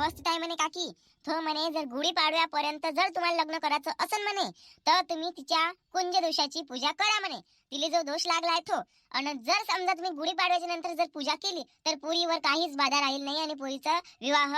व्यवस्थित आहे म्हणे काकी. तो म्हणे जर गुढीपाडव्यापर्यंत जर तुम्हाला लग्न करायचं असेल म्हणे तर तुम्ही तिच्या कुंज दोषाची पूजा करा म्हणे. तिला जो दोष लागला आहे तो आणि जर समजा तुम्ही गुढीपाडव्याच्या नंतर जर पूजा केली तर पुरीवर काहीच बाधा राहील नाही आणि पुरीचा विवाह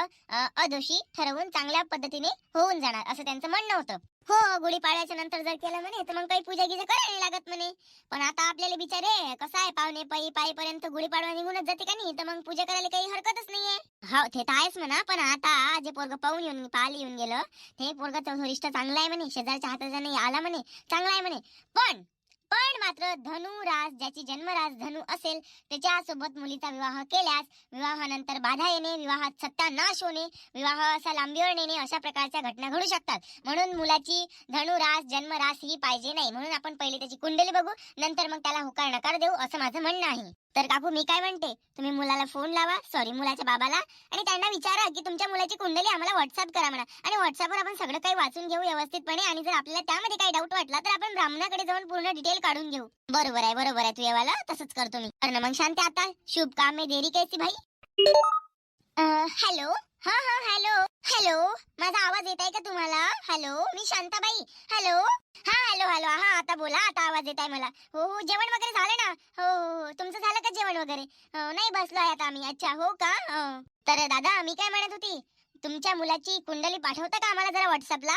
अदोषी ठरवून चांगल्या पद्धतीने होऊन जाणार असं त्यांचं म्हणणं होतं. हो गुढीपाड्याच्या नंतर जर केलं म्हणे तर मग काही पूजा गिजा करायला नाही लागत म्हणे. पण आता आपल्याला बिचारे कसं आहे पाहुणे पायी पायीपर्यंत गुढीपाडवा निघूनच जाते का नाही? तर मग पूजा करायला काही हरकतच नाहीये. हो ते तर आहेच म्हणा पण आता जे पोरग पाहून येऊन पाहायला येऊन गेलं ते पोरग थोरिष्ट चांगला आहे म्हणे. शेजारच्या हाताचा नाही आला म्हणे. चांगला आहे म्हणे. पण पण मात्र धनु रास ज्याची जन्मरास धनु असेल त्याच्यासोबत मुलीचा विवाह केल्यास विवाहानंतर बाधा येणे विवाहात सत्ता नाश होणे विवाह असा लांबीवर नेणे अशा प्रकारच्या घटना घडू शकतात. म्हणून मुलाची धनुरास जन्मरास ही पाहिजे नाही. म्हणून आपण पहिले त्याची कुंडली बघू नंतर मग त्याला होकार नकार देऊ असं माझं म्हणणं आहे. तर काकू मी काय म्हणते? तुम्ही मुलाला फोन लावा सॉरी मुलाच्या बाबाला आणि त्यांना विचारा की तुमच्या मुलाची कुंडली आम्हाला व्हॉट्सअप करा म्हणा. आणि व्हॉट्सअपवर आपण सगळं काही वाचून घेऊ व्यवस्थितपणे आणि जर आपल्याला त्यामध्ये काही डाऊट वाटला तर आपण ब्राह्मणाकडे जाऊन पूर्ण डिटेल काढून घेऊ. बरोबर आहे बरोबर आहे तू येवाला. तसंच करतो मी. अरे मग शांत आता. शुभ काम आहे देरी कैसी भाई. हॅलो हा हा हॅलो हॅलो माझा आवाज येत आहे का तुम्हाला? हॅलो मी शांताबाई. हॅलो हा हॅलो हॅलो हा आता बोला आता आवाज येत आहे मला. हो हो जेवण वगैरे झालं ना? हो हो हो तुमचं झालं का जेवण वगैरे? हो, नाही बसलो आहे आता आम्ही. अच्छा हो का? तर दादा मी काय म्हणत होती तुमच्या मुलाची कुंडली पाठवता का आम्हाला जरा व्हॉट्सअपला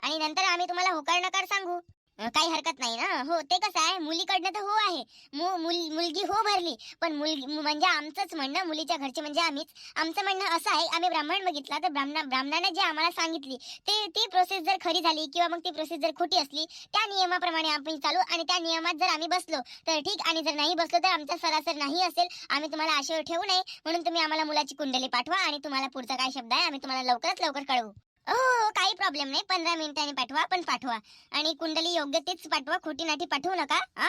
आणि नंतर आम्ही तुम्हाला होकार नकार सांगू. काही हरकत नाही ना? हो ते कसं आहे मुलीकडनं तर हो आहे. मु- मुल- मुलगी हो भरली पण मुलगी म्हणजे आमचंच म्हणणं मुलीच्या घरचे म्हणजे आम्हीच. आमचं म्हणणं असं आहे आम्ही ब्राह्मण बघितला तर ब्राह्मणा ब्राह्मणाने जे आम्हाला सांगितली ते ती प्रोसेस जर खरी झाली किंवा मग ती प्रोसेस जर खोटी असली त्या नियमाप्रमाणे आम्ही चालू आणि त्या नियमात जर आम्ही बसलो तर ठीक आणि जर नाही बसलो तर आमचा सरासर नाही असेल. आम्ही तुम्हाला आशेवर ठेवू नये म्हणून तुम्ही आम्हाला मुलाची कुंडली पाठवा आणि तुम्हाला पुढचा काय शब्द आहे आम्ही तुम्हाला लवकरात लवकर कळवू. हो हो, काही प्रॉब्लेम नाही. पंधरा मिनिटांनी पाठवा पण पाठवा. आणि कुंडली योग्य तेच पाठवा खोटी नाठी पाठवू नका हा?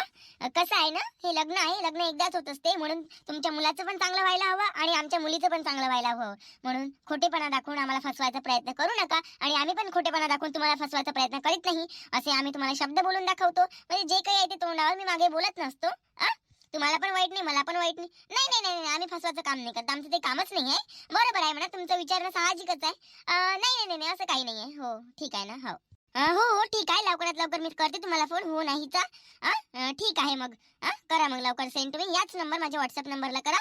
कसं आहे ना? हे लग्न आहे लग्न एकदाच होत असते. म्हणून तुमच्या मुलाचं पण चांगलं व्हायला हवं आणि आमच्या मुलीचं पण चांगलं व्हायला हवं. म्हणून खोटेपणा दाखवून आम्हाला फसवायचा प्रयत्न करू नका आणि आम्ही पण खोटेपणा दाखवून तुम्हाला फसवायचा प्रयत्न करीत नाही असे आम्ही तुम्हाला शब्द बोलून दाखवतो. म्हणजे जे काही आहे ते तोंडावर मी मागे बोलत नसतो आ? तुम्हाला पण वाईट नाही मला पण वाईट नाही. नाही नाही नाही नाही, आम्ही फसवायचं काम नाही करत. आमचं ते कामच नाही आहे. बरोबर आहे म्हणा तुमचं विचारणं साहजिकच आहे. नाही नाही नाही नाही असं काही नाही आहे. हो ठीक आहे ना हो. हो हो ठीक आहे. लवकरात लवकर मी करते तुम्हाला फोन हो नाहीचा ठीक आहे मग. करा मग लवकर सेंड तुम्ही. याच नंबर माझ्या व्हॉट्सअप नंबरला करा.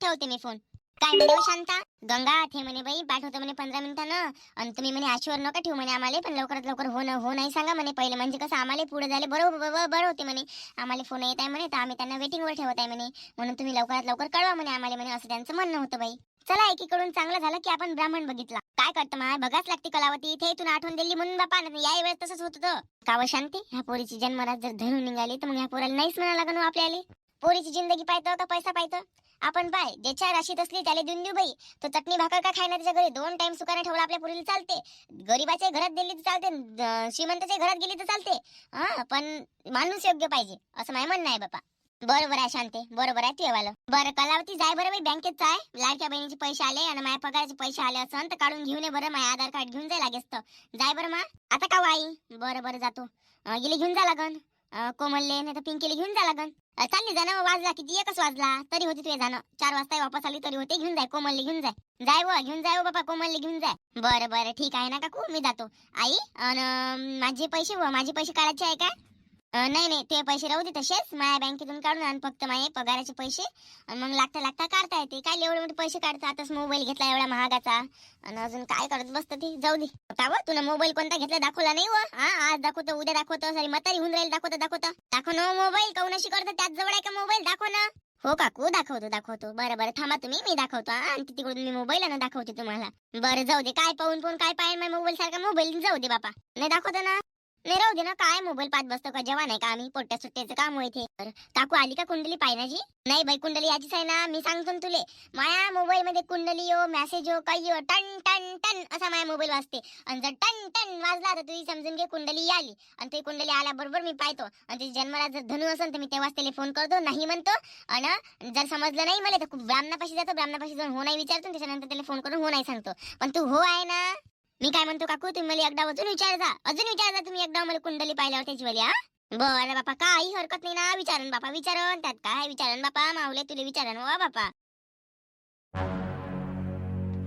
ठेवते मी फोन काय म्हणे हो शांता गंगा ते म्हणे बाई पाठवतो म्हणे पंधरा मिनिटानं. आणि तुम्ही म्हणे आशेवर नका ठेवू म्हणे आम्हाला पण लवकरात लवकर हो न हो नाही सांगा म्हणे. पहिले म्हणजे कसं आम्हाला पुढे झाले बरोबर बरं होते म्हणे. आम्हाला फोन येत आहे म्हणे तर आम्ही त्यांना वेटिंगवर ठेवत आहे म्हणे. म्हणून तुम्ही लवकरात लवकर कळवा म्हणे आम्हाला म्हणे असं त्यांचं म्हणणं होतं बाई. चला एकीकडून चांगलं झालं की आपण ब्राह्मण बघितला. काय करतं माय? बघाच लागते कलावती. इथे इथून आठवण दिली म्हणून बापा या वेळेस तसंच होत. काव शांती? ह्या पोरीची जन्मरात जर धरून निघाली तर मग ह्या पोराला नाहीच म्हणा लागण हो आपल्याला. पोरीची जिंदगी पाहतं का पैसा पाहतं. आपण पाय ज्याच्या राशीत असली त्याला देऊन देऊ बाई. तो चटणी भाकर का खायना त्याच्या घरी? दोन टाइम सुकाने ठेवला आपल्या पुरीला चालते. गरीबाच्या घरात दिली तर चालते श्रीमंताच्या घरात गेली तर चालते. हा पण माणूस योग्य पाहिजे असं माझं म्हणणं आहे बापा. बरोबर आहे शांते बरोबर आहे तू वाला. बरं कलावती जाय बरं बाई बँकेत जाय लाडक्या बहिणीचे पैसे आले आणि माझ्या पगाराचे पैसे आले असं तर काढून घेऊन ये बरं माझ्या आधार कार्ड घेऊन जाय लागेस तर. जाय बरं मा. आता का हो आई? बरं बरं जातो. गेले गेली घेऊन जा लागन. कोमलले नाही तर पिंकीले घेऊन जा लागन. चालली जा ना वाजला किती? एकच वाजला. तरी होती तुझे जाणं. चार वाजता वापस आली तरी होते. घेऊन जाय कोमलले घेऊन जाय. जाय व घेऊन जाय हो बाबा कोमल कोमलले घेऊन जाय. बरं बरं ठीक आहे ना काकू? मी जातो. आई अन माझे पैसे व माझे पैसे काढायचे आहे का नाही नाही ते पैसे राहू दे तसेच. माझ्या बँकेतून काढून आण फक्त माझे पगाराचे पैसे. आणि मग लागता लागता काढता येते. काय एवढे मोठे पैसे काढता? आताच मोबाईल घेतला एवढा महागाचा. आणि अजून काय करत बसत ते? जाऊ दे. का तुला मोबाईल कोणता घेतला दाखवला नाही व. हा आज दाखवतो उद्या दाखवतो. सारी म्हातारी होऊन राहील दाखवतो दाखवतो. दाखव ना हो मोबाईल. कौनशी करतो? त्याच जवळ आहे का मोबाईल? दाखव ना. हो काकू दाखवतो दाखवतो. बरं बरं. थांबा तुम्ही मी दाखवतो आणि तिकडून मी मोबाईल आणि दाखवते तुम्हाला. बरं जाऊ दे. काय पाहून पाहून काय पाहिजे मोबाईल सारखा मोबाईल? जाऊ दे बापा. नाही दाखवतो ना. नाही राहू दे ना काय मोबाईल पाहत बसतो का? जेव्हा नाही का आम्ही पोट्या सुट्ट्याचं काम होते काकू आली का कुंडली पाहिजे नाही बाई कुंडली याचीच आहे ना मी सांगतो ना तुले. माया मोबाईल मध्ये कुंडली हो मेसेज हो काही हो टन टन टन असा माया मोबाईल वाजते. आणि जर टन टन वाजला तर तुझी समजून घे कुंडली आली. आणि ती कुंडली आल्याबरोबर मी पाहतो. आणि तुझी जन्मरात जर धनु असेल तर मी तेव्हाच त्याला फोन करतो नाही म्हणतो. आणि जर समजलं नाही मला तर ब्राह्मणापाशी जातो ब्राह्मणापाशी जाऊन हो नाही विचारतो त्याच्यानंतर त्याला फोन करून हो नाही सांगतो. पण तू हो आहे ना. मी काय म्हणतो काकू तुम्ही मला एकदा अजून विचार जा अजून विचार जा तुम्ही एकदा मला कुंडली पाहिल्यावर त्याची वाली हा? बरं बापा काही हरकत नाही ना. विचारन बापा विचारन त्यात काय विचारन बापा? माऊले तुला विचारन वा बापा.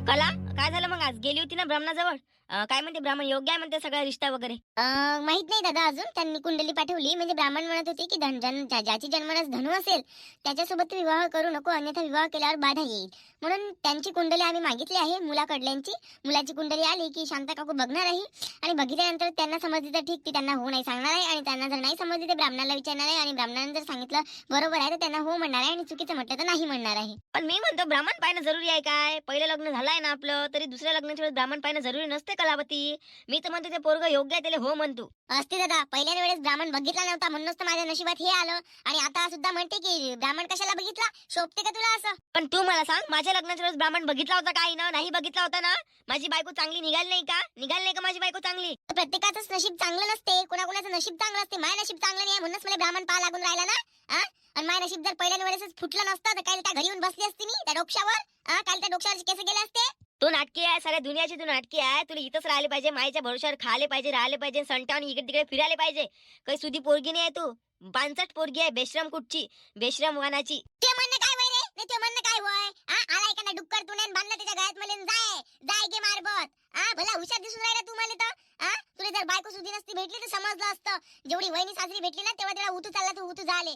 कला काय झालं मग आज? गेली होती ना ब्राह्मणाजवळ? अं, काय म्हणते? ब्राह्मण योग्य आहे म्हणते सगळा रिश्ता वगैरे? अं, माहीत नाही दादा अजून. त्यांनी कुंडली पाठवली. म्हणजे ब्राह्मण म्हणत होते की धन जन ज्या- ज्याची जन्मरस धनु असेल त्याच्यासोबत तू विवाह करू नको. अन्यथा विवाह केल्यावर बाधा येईल. म्हणून त्यांची कुंडली आम्ही मागितली आहे मुलाकडल्यांची. मुलाची कुंडली आली की शांता काकू बघणार आहे. आणि बघितल्यानंतर त्यांना समजली तर ठीक ती त्यांना हो नाही सांगणार आहे. आणि त्यांना जर नाही समजली तर ब्राह्मणाला विचारणार आहे. आणि ब्राह्मणाने जर सांगितलं बरोबर आहे तर त्यांना हो म्हणणार आहे. आणि चुकीचं म्हटलं तर नाही म्हणणार आहे. पण मी म्हणतो ब्राह्मण पाहणं जरुरी आहे काय? पहिलं लग्न झालंय ना आपलं. तरी दुसऱ्या लग्नाच्या वेळेस ब्राह्मण पाहणं जरुरी नसते कलावती. मी तर म्हणतो ते पोरग योग्य आहे त्याला हो म्हणतो. असते दादा पहिल्या वेळेस ब्राह्मण बघितला नव्हता म्हणूनच तर माझ्या नशिबात हे आलं. आणि आता सुद्धा म्हणते की ब्राह्मण कशाला बघितला? शोभते का तुला असं? पण तू मला सांग माझ्या लग्नाच्या वेळेस ब्राह्मण बघितला होता काही ना? नाही बघितला होता ना? माझी बायको चांगली निघाली नाही का? निघाली नाही का माझी बायको चांगली? प्रत्येकाचंच नशीब चांगलं नसते कोणाकोणाचं नशीब चांगलं असते माझं नशीब चांगलं नाही म्हणूनच मला ब्राह्मण पाहा लागून राहिला ना? आणि माझं नशीब जर पहिल्या वेळेसच फुटलं नसतं तर काय त्या घरी येऊन बसली असती मी त्या डोक्यावर हा काल त्या डोक्यावरचे केस गेले असते. तू नाटकी आहे साऱ्या दुनियाची तू नाटकी आहे. तुला इथंच राहिले पाहिजे माईच्या भरोशावर खाले पाहिजे राहिले पाहिजे संटावून इकडे तिकडे फिरायला पाहिजे. काही सुधी पोरगी नाही आहे तू. पानसट पोरगी आहे बेश्रम कुठची? बेश्रम वानाची. ते म्हणणं काय वय रे? नाही ते म्हणणं काय वय? हा आलाय का ना डुक्कर तुने बांधलं त्याच्या गळ्यात मला जाय जाय गे मारबत. हा भला हुशार दिसून राहिला तू मला तर? हा तुला जर बायको सुधी नसती भेटली तर समजलं असतं. जेवढी वहिनी सासरी भेटली ना तेव्हा त्याला उतू चालला तू उतू झाले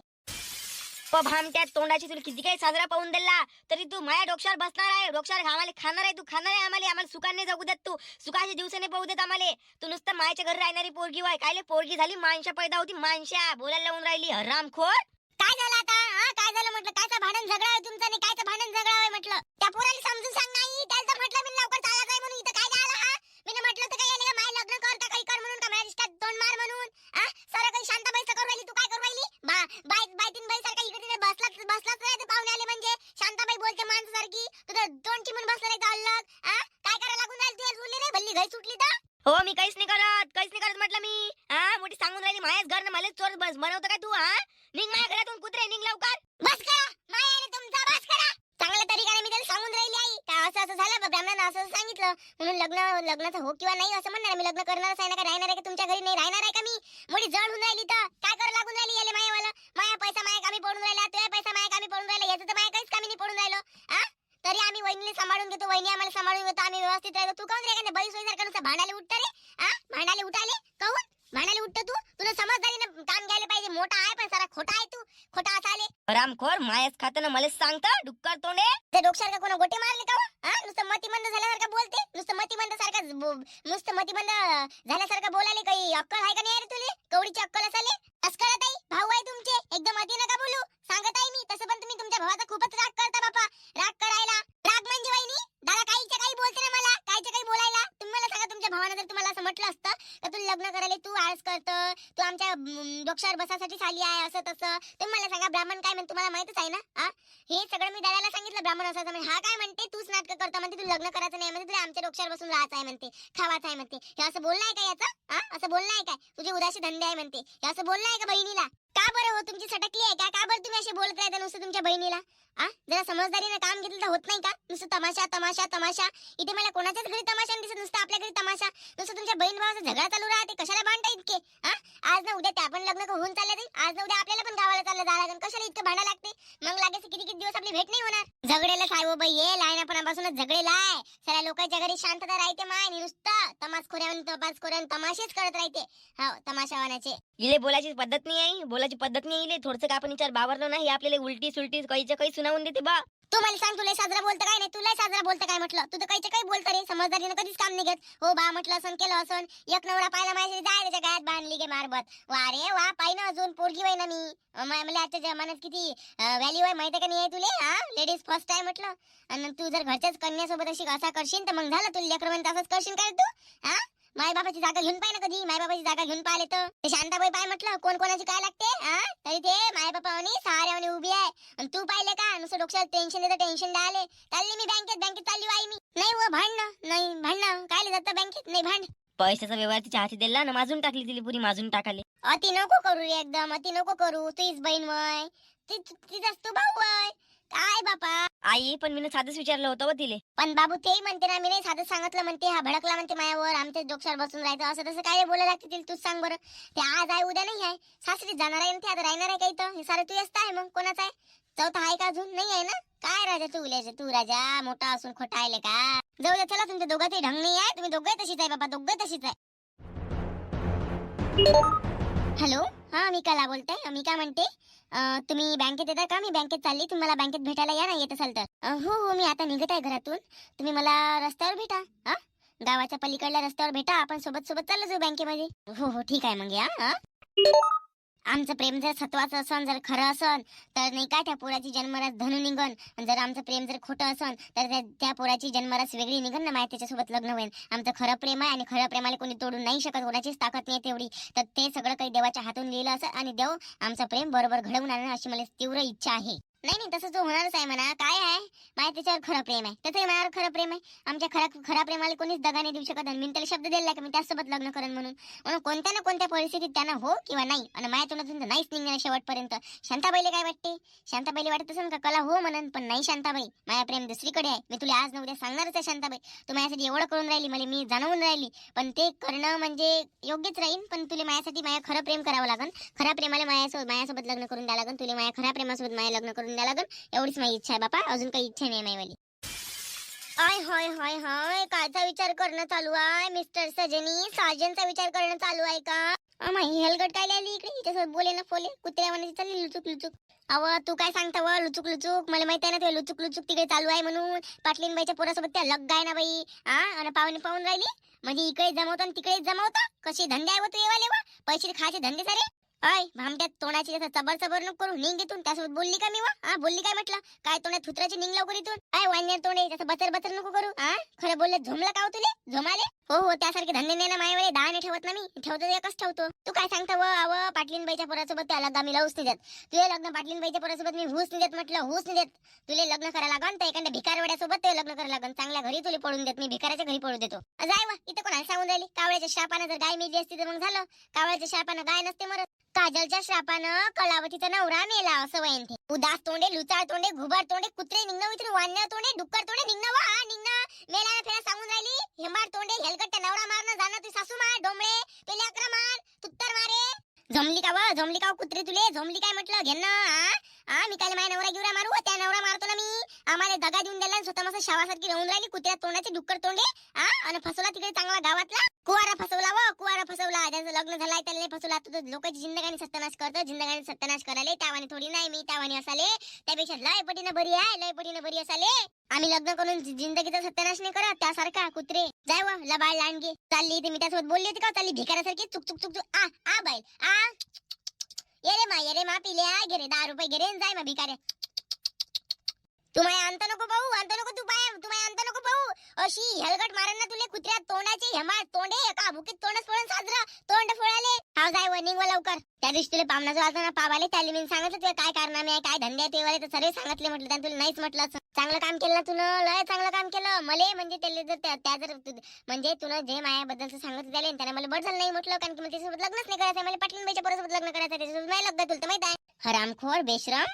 भामट्या तोंडाची तुला किती काही साजरा पाहून दिला. तरी तू माया डोक्षावर बसणार आहे. डोक्षावर आम्हाला खाणार आहे. तू खाणार आहे आम्हाला. आम्हाला सुखाने जगू देत तू. सुखाचे दिवसाने पाहू देत आम्हाला. तू नुसतं मायाच्या घरी राहणारी पोरगी वाय कायले पोरगी झाली? माणशा पैदा होती. माणशा बोलायला लावून राहिली. हरामखोर. काय झालं आता बनवतो का तू हा? निघ माझ्या घरातून कुत्रे निघ लवकर. बस करा. मायाने तुमचा बस करा. चांगल्या तरीकाने मी त्याला सांगून राहिली आई. का असं असं झालं? ब्राह्मणानं असं असं सांगितलं. म्हणून लग्न लग्नाचं हो किंवा नाही असं म्हणणार मी लग्न करणारच आहे ना का राहणार आहे का तुमच्या घरी? नाही राहणार आहे का मी मोठी जड होऊन राहिली तर काय करा लागून राहिली याले मायावाला माया पैसा माया कामी पडून राहिला तुझ्या पैसा माया कामी पडून राहिला याचं तर माया काहीच कामी नाही पडून राहिलो हा तरी आम्ही वहिनीला सांभाळून घेतो वहिनी आम्हाला सांभाळून घेतो आम्ही व्यवस्थित राहतो तू काऊन रे एखाद्या बाई सोयीसारखं नुसतं भांडायला उठतं रे हा भांडायला उठाले काऊन भांडायला उठतं तू तुला समजदारीनं पाहिजे मोठा आहे पण सारा खोटा आहे तू. खोटा असाले हरामखोर मायाच खातं मलाच सांगतं डुक्कर तोंडे. ते डोक्यासारखं कोणा गोटे मारले का हो? हा? नुसतं मतिमंद झाल्यासारखं बोलते? नुसतं मतिमंद सारखं बो- नुसतं मतिमंद झाल्यासारखं बोलाले काही? अक्कल आहे का नाही रे तुले? कवडीची अक्कल असाले? अस्कळत आई भाऊ आहे तुमचे. एकदम अति नका बोलू. सांगत आहे मी तसं पण तुम्ही तुमच्या भावाचा खूपच राग करता बापा. राग करायला. राग म्हणजे वहिनी दादा काहीच्या काही बोलते ना मला काहीच्या काही बोलायला. तुम्ही मला सांगा तुमच्या भावानं जर तुम्हाला असं म्हटलं असतं तर तू लग्न करायला तू आळस करत तू आमच्या डोक्षावर बसासाठी आली आहे असं तसं. तुम्ही मला सांगा ब्राह्मण काय म्हणते तुम्हाला माहितच आहे ना? हा हे सगळं मी दादाला सांगितलं ब्राह्मण असं म्हणजे हा काय म्हणते तूच नाटक करतो म्हणते तू लग्न करायचं नाही म्हणते तुला आमच्या डोक्षावर बसून राहायचं आहे म्हणते खावायचं आहे म्हणते. हे असं बोलणं आहे का याचं? हा असं बोलणं आहे काय? तुझे उदाशी धंदे आहे म्हणते. हे असं बोलणं आहे का बहिणीला? का बरं हो तुमची सटकली आहे का? का बरं तुम्ही असे बोलत राहता नुसतं तुमच्या बहिणीला? आ? जरा समजदारीने काम घेतलं तर होत नाही का? नुसतं तमाशा तमाशा तमाशा. इथे मला कोणाच्याच घरी तमाशा दिसत नुसतं आपल्या घरी तमाशा. नुसतं तुमच्या बहीण भावाचा झगडा चालू राहते. कशाला भांडता उद्या त्या पण लग्न होऊन चालले जाईल. आज ना उद्या आपल्याला पण गावाला चाललं जावं लागेल. कशाला इतकं भांडा लागते? मग लागेल किती किती दिवस आपली भेट नाही होणार? झगडेला साहेब बाई ये. लहानपणापासूनच झगडेला आहे. सगळ्या लोकांच्या घरी शांतता राहते माय. आणि नुसतं तमासखोऱ्यावर तपासखोऱ्यावर तमाशेच करत राहते. हो तमाशावानाचे. इले बोलायची पद्धत नाही आहे बोलायची पद्धत नाही इले. थोडस आपण विचार बावरलो नाही? आपल्याला उलटी सुलटी काहीच्या काही सुनावून देते बा. तू मला सांग तुला साजरा बोलतं काय नाही? तुला साजरा बोलतं काय म्हटलं? तू तर काहीच्या काही बोलतं रे समजदारीनं कधीच काम नाही घेत. हो बा म्हटलं असं केलं असं एक नवरा पाहिला माझ्या जाय त्याच्या गायात बांधली गे मारबत. वा रे वा पाय ना अजून पोरगी वय ना मी. अं, मला आजच्या जमान्यात किती व्हॅल्यू आहे माहिती का नाही आहे तुले? हा? लेडीज फर्स्ट आहे म्हटलं. आणि तू जर घरच्याच कन्यासोबत अशी असा करशील तर मग झालं तुला लेकर म्हणून असंच करशील काय तू? हा? माय बाबाची जागा घेऊन पाय ना कधी. माय बाबाची जागा घेऊन पाहिले तर. ते शांताबाई पाय म्हटलं कोण कोणाची काय लागते? हा तरी ते माय बापावनी सहाऱ्यावनी उभी आहे. आणि तू पाहिले का? नुसतं डोक्यात टेन्शन देतं टेन्शन द्याले चालली मी बँकेत बँकेत चालली आई मी. नाही व भांडणं नाही भांडणं काय जातं बँकेत नाही भांड. पैशाचा व्यवहार तिच्या हाती दिला ना माजून टाकली तिली पुरी माजून टाकाले अति नको करू रे एकदम अति नको करू. तुझीच बहीण वय. ती तिचाच तू भाऊ वय. काय बापा? आई पण मी साधंच विचारलं होतं तिले. पण बाबू तेही म्हणते ना मी नाही साधं सांगितलं म्हणते. हा भडकला म्हणते मायावर आमच्या डोक्यावर बसून राहायचं. असं तसं काय बोलायला लागते तिला? तूच सांग बरं. ते आज आहे उद्या नाही आहे. सासरी जाणार आहे ना ते आता राहणार आहे काही तर. हे सारं तू असतं आहे मग. कोणाचं आहे? चौथा आहे का अजून? नाही आहे ना? काय राजा तू उल्याचे तू राजा मोठा असून खोटा आले का जाऊ द्या चला तुमच्या दोघांची ढंग नाही आहे. तुम्ही दोघे तशीच आहे बाबा दोघे तशीच आहे. हॅलो? हा मी कला बोलते. मी काय म्हणते तुम्ही बँकेत येता का? मी बँकेत चालली तुम्ही मला बँकेत भेटायला या ना येत असाल तर. हो हो मी आता निघत आहे घरातून. तुम्ही मला रस्त्यावर भेटा हा? गावाच्या पलीकडल्या रस्त्यावर भेटा आपण सोबत सोबत चाललो जाऊ बँकेमध्ये. हो हो ठीक आहे मग या हा? आमचं प्रेम जर सत्वाचं असन जर खरं असन तर नाही का त्या पोराची जन्मरास धनु निघन? आणि जर आमचं प्रेम जर खोटं असन तर त्या- त्या पोराची जन्मरास वेगळी निघन ना माहिती त्याच्यासोबत लग्न होईल आमचं खरं प्रेम आहे आणि खरं प्रेमाला कोणी तोडून नाही शकत कोणाचीच ताकद नाही तेवढी. तर ते सगळं काही देवाच्या हातून लिहिलं असं आणि देव आमचं प्रेम बरोबर घडवून आणणं अशी मला तीव्र इच्छा आहे. नाही नाही तसं तो होणारच आहे म्हणा. काय आहे? माझ्या त्याच्यावर खरं प्रेम आहे. त्याचंही माझ्यावर खरं प्रेम आहे. आमच्या खरा खऱ्या प्रेमाला कोणीच दगा नाही देऊ शकत आणि मी त्याला शब्द दिला की? मी त्यासोबत लग्न करेन म्हणून. म्हणून कोणत्या ना कोणत्या परिस्थितीत त्यांना हो किंवा नाही? आणि माझ्या तोंडातून तर नाहीच निघणार शेवटपर्यंत. शांताबाईला काय वाटते? शांताबाईला वाटत असेल का? कला हो म्हणन पण नाही शांताबाई. माझ्या प्रेम दुसरीकडे आहे. मी तुला आज न उद्या सांगणारच आहे शांताबाई. तू माझ्यासाठी एवढं करून राहिली मला मी जाणवून राहिली. पण ते करणं म्हणजे योग्यच राहील पण तुला माझ्यासाठी माझ्या खरं प्रेम करावं लागन. खऱ्या प्रेमाला माझ्यासोबत माझ्यासोबत लग्न करून द्या लागेल तुला माझ्या खऱ्या प्रेमासोबत माझ्या लग्न करून द्या लागन एवढीच माझी इच्छा आहे बापा. अजून काही इच्छा नाही माझी आय हाय हाय हाय. कायचा विचार करणं चालू आहे मिस्टर सजनी? साजनचा विचार करणं चालू आहे का? अमा हेलगट काय लिहिली इकडे? हिच्यासोबत बोले ना फोले. कुत्र्या म्हणे चालली लुचुक लुचुक. अव तू काय सांगता व? लुचुक लुचुक. मला माहिती आहे ना तुला लुचुक लुचुक तिकडे चालू आहे म्हणून. पाटलीन बाईच्या पोरासोबत त्या लग्ग आहे ना बाई. हा आणि पाहुणे पाहून राहिली. म्हणजे इकडे जमवतो आणि तिकडे जमवतो? कसे धंदे आहे व तू येवाले वा? पैसे खायचे धंदे सारे? अय भामट्यात तोंडाची जसं चबर चबर नको करू निंग इथून? त्यासोबत बोलली का मी वा? हा बोलली काय म्हटलं? काय तोंडात थुत्राची निंग लवकर इथून? काय तोंड आहे जसं बचर बचर नको करू हा? खरं बोलले झोमलं का हो तुले? झोमाले? हो हो त्यासारखे धंदे नाही ना मायावळे दहा नाही ठेवत ना मी. ठेवतो एकच ठेवतो. तू काय सांगता व अव पाटलीन बाईच्या पोरासोबत त्या लग्न मी लावूच नाही देत. तुझे लग्न पाटलीन बाईच्या पोरासोबत मी हुस नाही देत म्हटलं हुस नाही देत. तुले लग्न करायला लागन तर एखाद्या भिकारवड्यासोबत ते लग्न करायला लागन. चांगल्या घरी तुले पडून देत मी भिकाराच्या घरी पडू देतो. जाय वा इथं कोणाला सांगून राहिली? कावळ्याच्या शापानं जर गाय मेली असती तर मग झालं. कावळ्याच्या शापानं गाय नसते मरत. काजलच्या श्रापानं कलावतीचा नवरा मेला असं वयन ते उदास तोंडे लुचाळ तोंडे घुबार तोंडे कुत्रे निघणं उतरून वाढणं तोंडे डुक्कर तोंडे निघणं वा निघणं. मेला फेरा सांगून राहिली हेमाड तोंडे हेलकट्ट नवरा मारणं जाणं तू सासू मार डोंबळे पेले अकरा मार तुत्तर मारे. जमली का वा जमली का कुत्रे तुले जमली काय म्हटलं घे आम्हाला दगा देऊन दिला स्वतः मस्त शावासारखी राहून राहिली कुत्र्या तोंडाचे डुक्कर तोंडे हा आणि फसवला तिकडे चांगला गावातला. कुवारा फसवला व कुवारा फसवला. ज्याचं लग्न झालाय त्याला फसवला. तू लोकांची जिंदगानी सत्यानाश करतो जिंदगानी सत्यानाश करायला. त्यावाने थोडी नाही मी त्यावाने असाले. त्यापेक्षा लय पटीनं बरी आहे लय पटीनं बरी असाले. आम्ही लग्न करून जिंदगीचा सत्यानाश नाही करत त्यासारखा कुत्रे. जाय व लबाळ लांडगे चालली ते मी त्यासोबत बोलली होती का? चालली भिकाऱ्यासारखी चुक चुक चुक चुक. आ आ बाई आ. ये रे मा ये रे मा पिल्या घे रे दहा रुपये घे रे जाय मा भिकाऱ्या. तू माझ्या अंत नको पाहू अंत नको तू पाय तू माझ्या अंत नको पाहू. अशी हेलगट मारन ना तुले कुत्र्या तोंडाचे हेमा तोंडे एका भुकीत तोंडच फोडून साजरा तोंड फोडाले. हाव जाय व निघ व लवकर. त्या दिवशी तुला पामनाचं वाजता ना पावाले त्याला मी सांगितलं तुला काय कारनामे आहे काय धंदे आहे ते वाले तर सर्व सांगितले म्हटलं त्यानं तुला नाहीच म्हटलं असं. चांगलं काम केलं ना तुनं लय चांगलं काम केलं. मले म्हणजे त्याला जर त्या त्या जर म्हणजे तुला जे मायाबद्दलचं सांगत त्याला त्याने मला बड झालं नाही म्हटलं कारण की मला त्याच्यासोबत लग्नच नाही करायचं मला पाटलीन बाईच्या पोरासोबत लग्न करायचं त्याच्यासोबत नाही लग्न तुला तर माहीत आहे. हरामखोर बेशरम.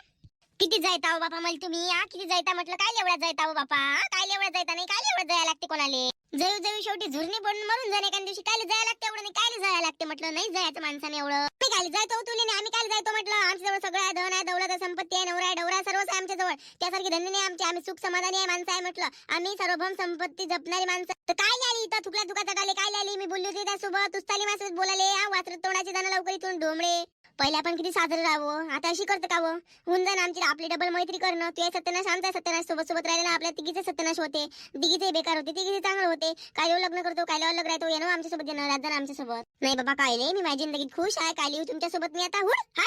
किती जायता हो बापा मला तुम्ही हा? किती जायता म्हटलं? काय एवढा जायता हो बापा आ? काय एवढा जायता नाही? काय एवढं जायला लागते कोणाले? जयू जयू शेवटी झुरणी पडून मरून जाणे एका दिवशी. काय जायला लागते एवढं नाही? काय जायला लागते म्हटलं? नाही जायचं माणसाने एवढं. मी काय जायतो हो तुले नाही आम्ही काय जायतो म्हटलं? आमच्याजवळ सगळं आहे धन आहे दौलत आहे संपत्ती आहे नवरा आहे डवरा सर्वच आहे आमच्याजवळ त्यासारखे धंदे नाही आमचे. आम्ही सुख समाधानी आहे माणसं आहे म्हटलं. आम्ही सर्वभम संपत्ती जपणारी माणसं. तर काय आली इथं? थुकल्या दुखाचा टाले काय आली मी बोलली होती त्यासोबत तुस्ताली माझ्यासोबत बोलाले. हा वासरत तोंडाचे जाणं लवकर इथून डोमळे पहिले आपण किती साजरं राहावं? आता अशी करतं का वं? होऊन जाईन आमची आपली डबल मैत्री करणं. तुझ्या सत्यनाश आमचा सत्यनाश सोबत सोबत राहिला ना आपल्या तिघीचे सत्यनाश होते. तिघीचे बेकार होते तिघीचे चांगले होते. काय लग्न करतो काय लग्न राहतो येणं आमच्यासोबत येणार येणं राजा नाही बाबा काय नाही मी माझ्या जिंदगीत खुश आहे काय लिहू तुमच्यासोबत मी आता हुड हा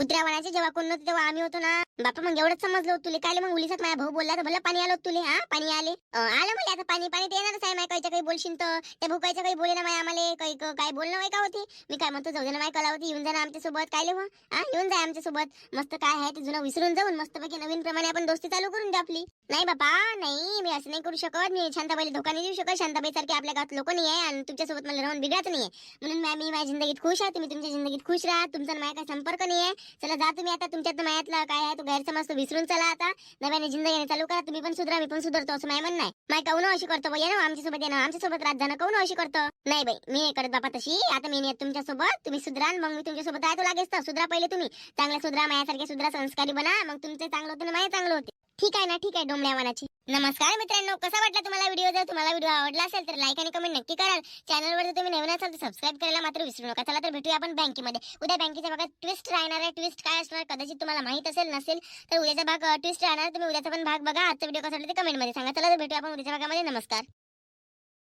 कुत्र्या वनाचे जेव्हा कोण नव्हते तेव्हा आम्ही होतो ना. बापा मग एवढंच समजलं होतं तुले. काय मग उलीसात माझ्या भाऊ बोलला तर भला पाणी आलं तुले हा? पाणी आले? आलं मला आता पाणी पाणी ते येणारच आहे माय कायच्या काही बोलशील तर. त्या भुकायच्या काही बोले ना माय आम्हाला काही क- काय बोलणं वाय का होती? मी काय म्हणतो जाऊ दे ना माय कला होती येऊन जा ना आमच्यासोबत काय लिहू हा? येऊन जाय आमच्यासोबत मस्त काय आहे ते जुनं विसरून जाऊन मस्तपैकी नवीन प्रमाणे आपण दोस्ती चालू करून द्या आपली. नाही बाबा नाही मी असं नाही करू शकत. मी शांताबाईला धोका नाही देऊ शकत. शांताबाई सारखे आपल्या गावात लोक नाही आहे आणि तुमच्यासोबत मला राहून बिघडत नाही म्हणून मी माझ्या जिंदगीत खुश आहे. तुम्ही तुमच्या जिंदगीत खुश राहा. तुमचा माझ्या काही संपर्क नाही आहे. चला जा तुम्ही आता तुमच्यात मायातला काय आहे तो गैरसमज तो विसरून चला आता. नव्याने जिंदगीने चालू करा तुम्ही पण सुधरा मी पण सुधरतो असं माय म्हणणं आहे. माय काऊन अशी करतो बाई? ना आमच्यासोबत येणं आमच्यासोबत रात जाणं काऊन अशी करतो? नाही बाई मी नाही करत बापा तशी. आता मी नाही तुमच्यासोबत तुम्ही सुधरा मग मी तुमच्यासोबत तो लागेच तर सुधरा पहिले तुम्ही. चांगल्या सुधरा मायासारखे सुधरा संस्कारी बना. मग तुमचे चांगलं होते ना माय चांगलं होते. ठीक आहे ना ठीक आहे डोमड्या मनाची नमस्कार मित्रांनो कसा वाटला तुम्हाला व्हिडिओ? जर तुम्हाला व्हिडिओ आवडला असेल तर लाईक आणि कमेंट नक्की कराल चॅनलवर जर तुम्ही नवीन असाल तर सबस्क्राईब करायला मात्र विसरू नका. चला तर भेटूया आपण बँकेमध्ये उद्या बँकेच्या भागात ट्विस्ट राहणार आहे. ट्विस्ट काय असणार? कदाचित तुम्हाला माहीत असेल नसेल तर उद्याचा भाग ट्विस्ट राहणार. तुम्ही उद्याचा पण भाग बघा. आजचा व्हिडिओ कसा वाटला ते कमेंटमध्ये सांगा. चला तर भेटूया आपण उद्याच्या भागामध्ये. नमस्कार.